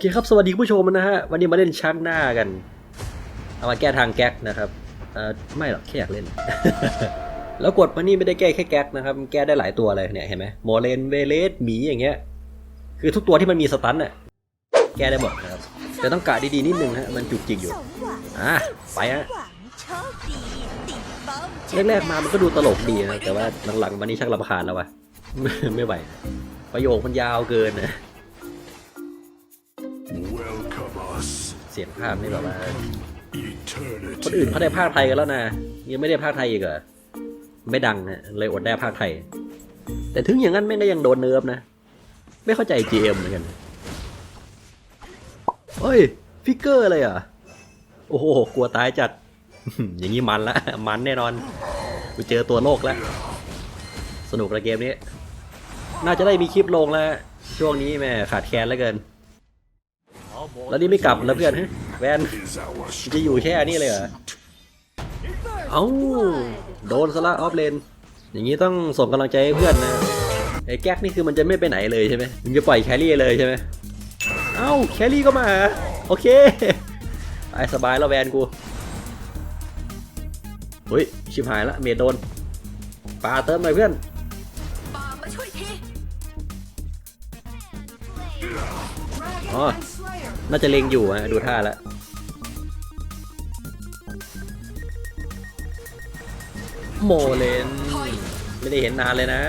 เคครับ สวัสดีผู้ชมนะฮะ วันนี้มาเล่นชักหน้ากัน เอามาแก้ทางแก๊กนะครับ เออไม่หรอกแค่อยากเล่น แล้วกดมานี่ไม่ได้แก้แค่แก๊กนะครับ แก้ได้หลายตัวเลยเนี่ยเห็นไหมโมเลนเวเลสหมีอย่างเงี้ย คือทุกตัวที่มันมีสตันน่ะ แก้ได้หมดนะครับ แต่ต้องกะดีๆนิดนึงฮะ มันจุกจิกอยู่ อะ ไปฮะแรกๆมามันก็ดูตลกดีนะ แต่ว่าหลังๆมานี่ชักรำคาญแล้ววะไม่ไหว ประโยคมันยาวเกินนะ สียงภาคนี่แบบว่า eternity. คนอื่นเขาได้ภาคไทยกันแล้วนะยังไม่ได้ภาคไทยอีกเหรอไม่ดังนะเลยอดได้ภาคไทย แต่ถึงอย่างนั้นแม่งก็ยังโดนเนิร์ฟนะ ไม่เข้าใจ GM เหมือนกันเฮ้ยฟิกเกอร์เลยเหรอะโอ้โหกลัวตายจัด อย่างนี้มันละมันแน่นอนกูเจอตัวโลกแล้ว สนุกละเกมนี้ น่าจะได้มีคลิปลงแล้ว ช่วงนี้แม่ขาดแคลนเหลือเกิน แล้วนี่ไม่กลับแล้วเพื่อนฮะแวน Is our จะอยู่แค่นี้เลยเหรอเอ้าโดนซะละออฟเลน อย่างนี้ต้องส่งกำลังใจให้เพื่อนนะไอ้แก๊กนี่คือมันจะไม่ไปไหนเลยใช่ไหมมึงจะปล่อยแครี่เลยใช่ไหมเอ้าแครี่ก็มาโอเคไปสบายแล้วแวนกูเฮ้ยชิบหายละเมดโดนปาเติมหน่อยเพื่อนปามาช่วยทีอ๋อ น่าจะเลงอยู่อะดูท่าแล้วโมเลน ไม่ได้เห็นนานเลยนะ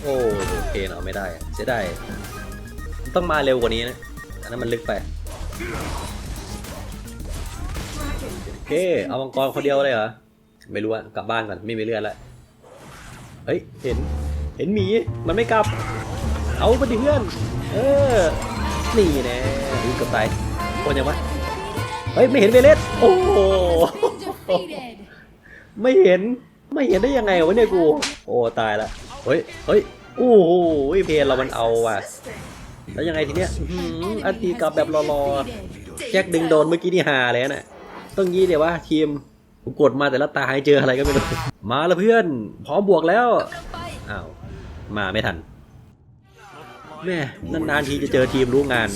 โอ้โอเคเนาะไม่ได้อะเสียดายต้องมาเร็วกว่านี้นะ อันนั้นมันลึกไปโอเคเอามังกรคนเดียวเลยเหรอ ไม่รู้อะกลับบ้านก่อนไม่มีเลือดแล้วเฮ้ย เห็น เห็นหมี มันไม่กลับ เอาไปดิเพื่อน เออ นี่แน่อุ๊ยเกับตายโคนยังวะเฮ้ยไม่เห็นเวเลสโอ้โหไม่เห็นไม่เห็นได้ยังไงวะเนี่ยกู โอ้ตายละเฮ้ยเฮ้ยโอ้โหเพลเรามันเอาว่ะแล้วยังไงทีเนี้ยอันตีกลับแบบรอๆแจ็คดึงโดนเมื่อกี้นี่ฮาเลยนะต้องงี้เดี๋ยวว่าทีมกูกดมาแต่ละตาให้เจออะไรก็ไม่รู้มาแล้วเพื่อน พร้อมบวกแล้วอ้าวมาไม่ทัน แม่นานๆทีจะเจอทีมรู้งาน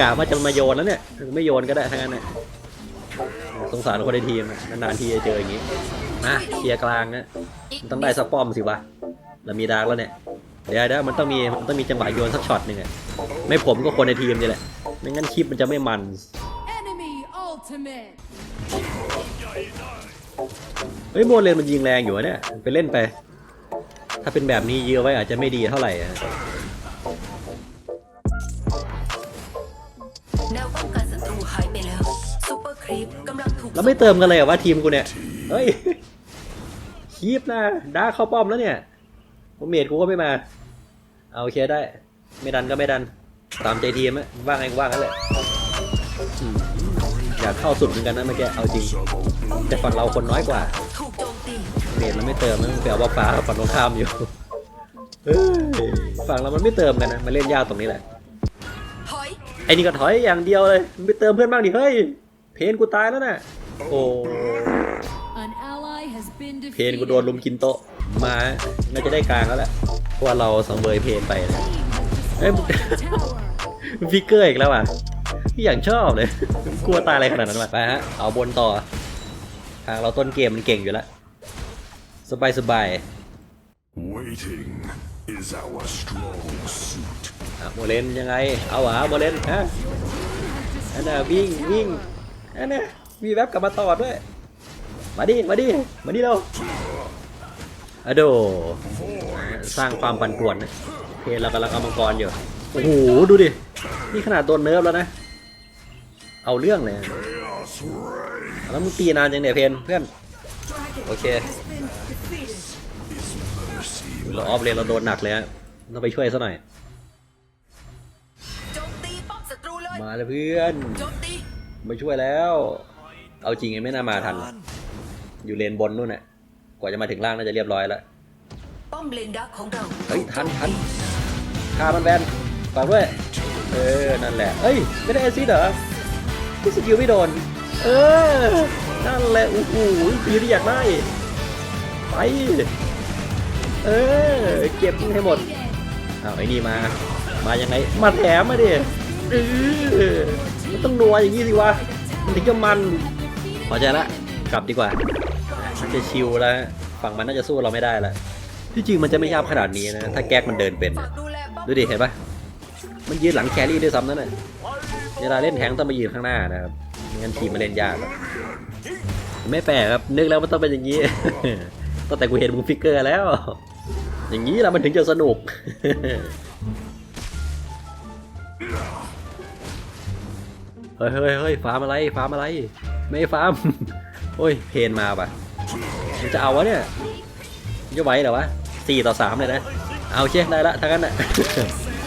กะว่าจะมาโยนแล้วเนี่ยไม่โยนก็ได้ทั้งนั้นน่ะสงสารคนในทีมอะนานๆทีจะเจออย่างงี้มาเคลียร์กลางนะมันต้องได้สปอมสิวะเรามีดาร์กแล้วเนี่ยเดี๋ยวเดี๋ยวมันต้องมีมันต้องมีจังหวะโยนสักช็อตหนึ่งอะไม่ผมก็คนในทีมนี่แหละไม่งั้นคลิปมันจะไม่มัน Enemy ultimate. เฮ้ยโมเลนมันยิงแรงอยู่อะเนี่ยไปเล่นไป ถ้าเป็นแบบนี้ยื้อไว้อาจจะไม่ดีเท่าไหร่ แล้วไม่เติมกันเลยเหรอว่าทีมกูเนี่ย เฮ้ย คีบนะดาร์กเข้าป้อมแล้วเนี่ยผมเมดกูก็ไม่มา เอาโอเคได้ ไม่ดันก็ไม่ดัน ตามใจทีมอะว่างไงก็ว่างนั่นแหละอืมอยากเข้าสุดเหมือนกันนะเมื่อกี้เอาจริง แต่ฝั่งเราคนน้อยกว่าถูกโจมตีเมดมันไม่เติมมันแปลว่าฟ้าฝั่งตรงข้ามอยู่เฮ้ยฝั่งเรามันไม่เติมกันนะมันเล่นยากตรงนี้แหละถอยไอ้นี่ก็ถอยอย่างเดียวเลย มันไปเติมเพื่อนบ้างดิเฮ้ย เพนกูตายแล้วน่ะ โอ้ An ally has been เพนกู defeated. โดนลุมกินโต๊ะ มาน่าจะได้กลางแล้วแหละเพราะว่าเราสังเวยเพนไปนะเอ้ย Tower. ฟิกเกอร์อีกแล้วอะพี่อย่างชอบเลย กลัวตายอะไรขนาดนั้นวะไปฮะ เอาบนต่อ ทางเราต้นเกมมันเก่งอยู่แล้ว สบายสบาย Waiting is our strong suit. อะโมเลนยังไง เอาหวะโมเลนฮะอันน่ะวิ่ง วิ่งอันน่ะ มีแว็บกลับมาต่อด้วย มาดิ มาดิ มาดิเราอะโด สร้างความปั่นป่วนนะเพนเรากำลังเอามังกรอยู่ โอ้โห ดูดิ นี่ขนาดโดนเนิร์ฟแล้วนะ เอาเรื่องเลย แล้วมึงตีนานจังเนี่ยเพนเพื่อน โอเคเราออฟเลนเราโดนหนักเลยฮะต้องไปช่วยซะหน่อยมตีป้อมศัตรูเลยมาเลยเพื่อนโจมตีมาช่วยแล้ว เอาจริงไงไม่น่ามาทัน อยู่เลนบนนู่นน่ะ กว่าจะมาถึงล่างน่าจะเรียบร้อยแล้ว ป้อมเลนดักของเราเฮ้ยทันทันฆ่ามันแบนฝากด้วย เออ นั่นแหละเอ้ย ไม่ได้แอซซิดเหรอพี่สกิลไม่โดน เออ นั่นแหละโอ้โหปีที่อยากได้ ไป เออ เก็บให้หมดอ้าวไอ้นี่มา มายังไง มาแถมมาดิโดเออมันต้องนัวอย่างนี้สิวะ มันถึงจะมันพ อใจละกลับดีกว่ามันจะชิลแล้วฝั่งมันน่าจะสู้เราไม่ได้ละที่จริงมันจะไม่ยากขนาดนี้นะ ถ้าแก๊กมันเดินเป็นดูดิเห็นปะมันยืนหลังแครี่ด้วยซ้ำนั่นน่ะเวลาเล่นแทงต้องมายืนข้างหน้านะครับไม่งั้นทีมมันเล่นยากไม่แปลกครับนึกแล้วมันต้องเป็นอย่างนี้ตั้งแต่กูเห็นมึงฟิกเกอร์แล้ว อย่างนี้แหละมันถึงจะสนุกเฮ้ยเฮ้ยเฮ้ยฟาร์มอะไรฟาร์มอะไร ไม่ฟาร์ม โอ้ย เพนมาปะมันจะเอาวะเนี่ยจะไหวเหรอวะสี่ต่อสามเลยนะ เอาเช็คได้ละทั้งนั้นน่ะ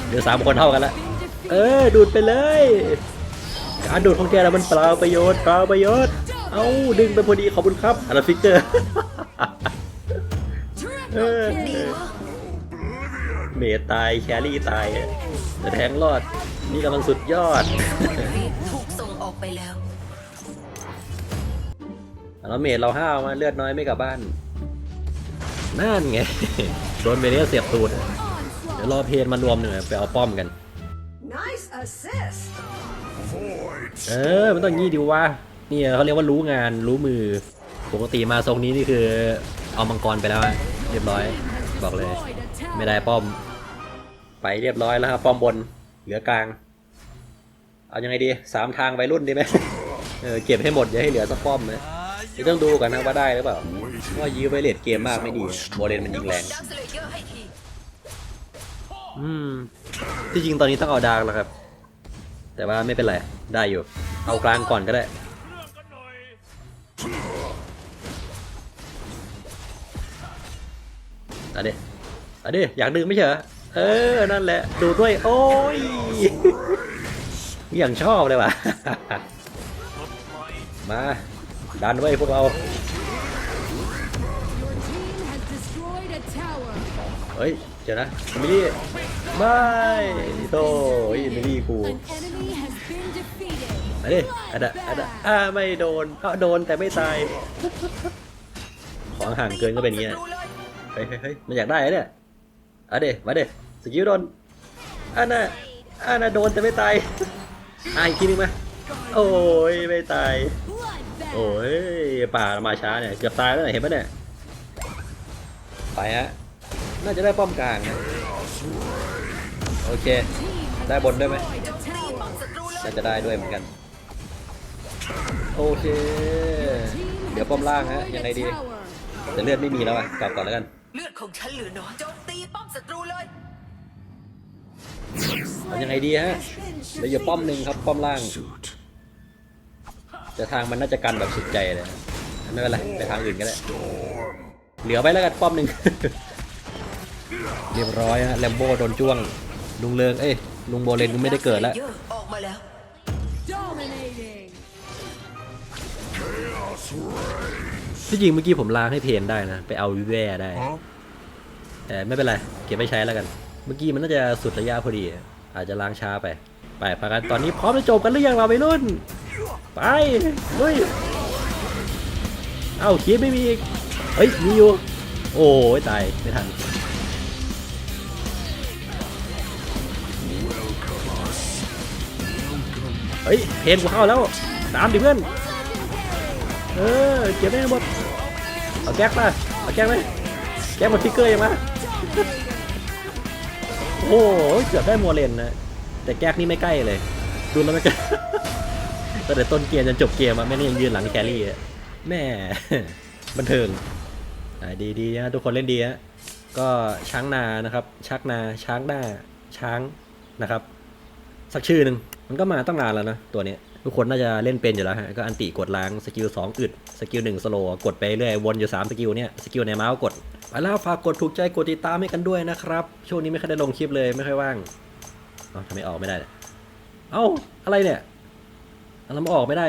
เดี๋ยวสามคนเท่ากันละ เออ ดูดไปเลย การดูดของแกแล้วมันเปล่าประโยชน์เปล่าประโยชน์ เอาดึงไปพอดีขอบคุณครับอันนั้นฟิกเกอร์เออเมทตายแครี่ตายอะแต่แทงรอด นี่กำลังสุดยอดถูกส่งออกไปแล้ว แล้วเมทเราห้าวมาเลือดน้อยไม่กลับบ้าน นั่นไง โดนเบเนียเสียบตูดอะเดี๋ยวรอเพนมารวมหนึ่งอะไปเอาป้อมกัน Nice assist. Void เออ มันต้องงี้ดิวะนี่เขาเรียกว่ารู้งานรู้มือ ปกติมาทรงนี้นี่คือเอามังกรไปแล้วอะเรียบร้อย บอกเลย ไม่ได้ป้อม ไปเรียบร้อยแล้วครับป้อมบน เหลือกลาง เอายังไงดีสามทางไปรุ่นดีไหมเออเก็บให้หมดอย่าให้เหลือสักป้อมนะ เดี๋ยวต้องดูกันนะว่าได้หรือเปล่าว่ายื้อไปเลดเกมมากไม่ดีโบเลนมันยิงแรง อืมที่จริงตอนนี้ต้องเอาดาร์กแล้วครับ แต่ว่าไม่เป็นไร ได้อยู่ เอากลางก่อนก็ได้เอาดิเอาดิอยากดึงไม่ใช่เหรอเออ นั่นแหละ ดูด้วย โอ้ย อย่างชอบเลยว่ะ มา ดันไว้พวกเรา เฮ้ย เดี๋ยวนะมิลี่ ไม่โธ่ยมิลี่กู An enemy has been defeated. มาดิอันดะอันดะอ่าไม่โดนอ้าวโดนแต่ไม่ตาย ของห่างเกินก็เป็นอย่างนี้เฮ้ย เฮ้ยเฮ้ยมันอยากได้เนี่ยเอาเดมาเดสกิลโดนอันน่ะอันน่ะโดนแต่ไม่ตายอะอีกทีนึงมา โอ้ยไม่ตาย โอ้ยป่ามาช้าเนี่ยเกือบตายแล้วเนี่ยเห็นปะเนี่ยไปฮะน่าจะได้ป้อมกลางนะโอเค Team has ได้บนด้วยไหม destroyed a tower. น่าจะได้ด้วยเหมือนกัน โอเค Team เดี๋ยว has ป้อมล่างฮะ destroyed ยังไง a ดี tower. แต่เลือดไม่มีแล้วอะกลับก่อนแล้วกัน เลือดของฉันเหลือน้อยโจมตีป้อมศัตรูเลยเอายังไงดีฮะเดี๋ยวอยู่ป้อมหนึ่งครับป้อมล่าง suit. แต่ทางมันน่าจะกันแบบสุดใจเลยนะไม่เป็นไรไปทางอื่นก็ได้เหลือไปแล้วกันป้อมหนึ่ง เรียบร้อยฮะแลมโบ้โดนจ้วง ลุงเลิงเอ้ยลุงโบเลนกูไม่ได้เกิดแล้วดักสเลเยอร์ออกมาแล้ว Dominating. ที่จริงเมื่อกี้ผมล้างให้เพนได้นะ ไปเอาวิแวร์ได้ Huh? แต่ไม่เป็นไร เก็บไว้ใช้แล้วกัน เมื่อกี้มันน่าจะสุดระยะพอดี อาจจะล้างช้าไป ไปพากันตอนนี้พร้อมจะจบกันหรือยังเราไปรุ่น ไปลุยเอ้าคีบไม่มีอีกเฮ้ยมีอยู่ โอ้ยตายไม่ทันเฮ้ยเพนกูเข้าแล้วตามดิเพื่อนเออเก็บได้หมดเอาแก๊กมาเอาแก๊กไหมแก๊กหมดฟิกเกอร์ยังมาโอ้โหเกือบได้โมเลนนะแต่แก๊กนี่ไม่ใกล้เลย ดูแล้วไม่ใกล้ ตั้งแต่ต้นเกมจนจบเกมอะไม่ได้ยังยืนหลังแครี่อะแม่บันเทิงดีดีนะทุกคนเล่นดีฮะก็ช้างนานะครับชักนาช้างหน้าช้างนะครับ สักชื่อหนึ่งมันก็มาตั้งนานแล้วนะตัวนี้ทุกคนน่าจะเล่นเป็นอยู่แล้วฮะก็อันติกดล้างสกิลสองอึดสกิลหนึ่งสโลกดไปเรื่อยวนอยู่สามสกิลเนี่ยสกิลในเมาส์กดไปแล้วฝากกดถูกใจกดติดตามให้กันด้วยนะครับช่วงนี้ไม่ค่อยได้ลงคลิปเลยไม่ค่อยว่างอ้าทำไมออกไม่ได้เนี่ยเอ้าอะไรเนี่ย แล้วมันออกไม่ได้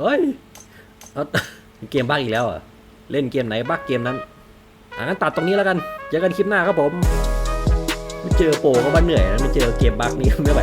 เฮ้ยเอาเกมบ้าอีกแล้วอะเล่นเกมไหนบ้าเกมนั้นอะงั้นตัดตรงนี้แล้วกันเจอกันคลิปหน้าครับผม เจอโปรก็บ้าเหนื่อยนะไม่เจอเกมบั๊กนี้ไม่ไหว